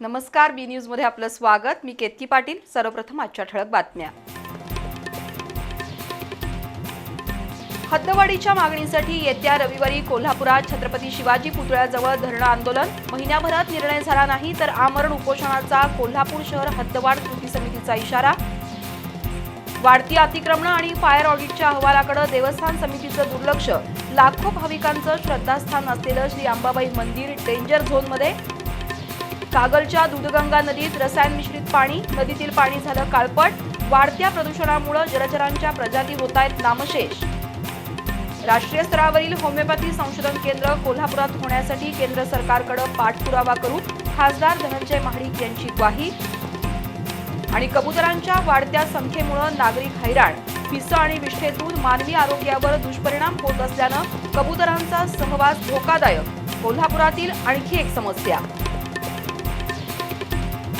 नमस्कार बी न्यूजमध्ये आपलं स्वागत. मी केतकी पाटील. सर्वप्रथम आजच्या ठळक बातम्या. हद्दवाढीच्या मागणीसाठी येत्या रविवारी कोल्हापुरात छत्रपती शिवाजी पुतळ्याजवळ धरणं आंदोलन. महिन्याभरात निर्णय झाला नाही तर आमरण उपोषणाचा कोल्हापूर शहर हद्दवाढ कृती समितीचा इशारा. वाढती अतिक्रमणं आणि फायर ऑडिटच्या अहवालाकडे देवस्थान समितीचं दुर्लक्ष. लाखो भाविकांचं श्रद्धास्थान असलेलं श्री अंबाबाई मंदिर डेंजर झोनमध्ये कागलच्या दूधगंगा नदीत रसायन मिश्रित पाणी नदीतील पाणी झालं काळपट. वाढत्या प्रदूषणामुळे जलचरांच्या प्रजाती होत आहेत नामशेष. राष्ट्रीय स्तरावरील होमिओपॅथी संशोधन केंद्र कोल्हापुरात होण्यासाठी केंद्र सरकारकडे पाठपुरावा करू खासदार धनंजय महाडिक यांची ग्वाही. आणि कबुतरांच्या वाढत्या संख्येमुळे नागरिक हैराण. पिसं आणि विष्ठेतून मानवी आरोग्यावर दुष्परिणाम होत असल्यानं कबुतरांचा सहवास धोकादायक. कोल्हापुरातील आणखी एक समस्या.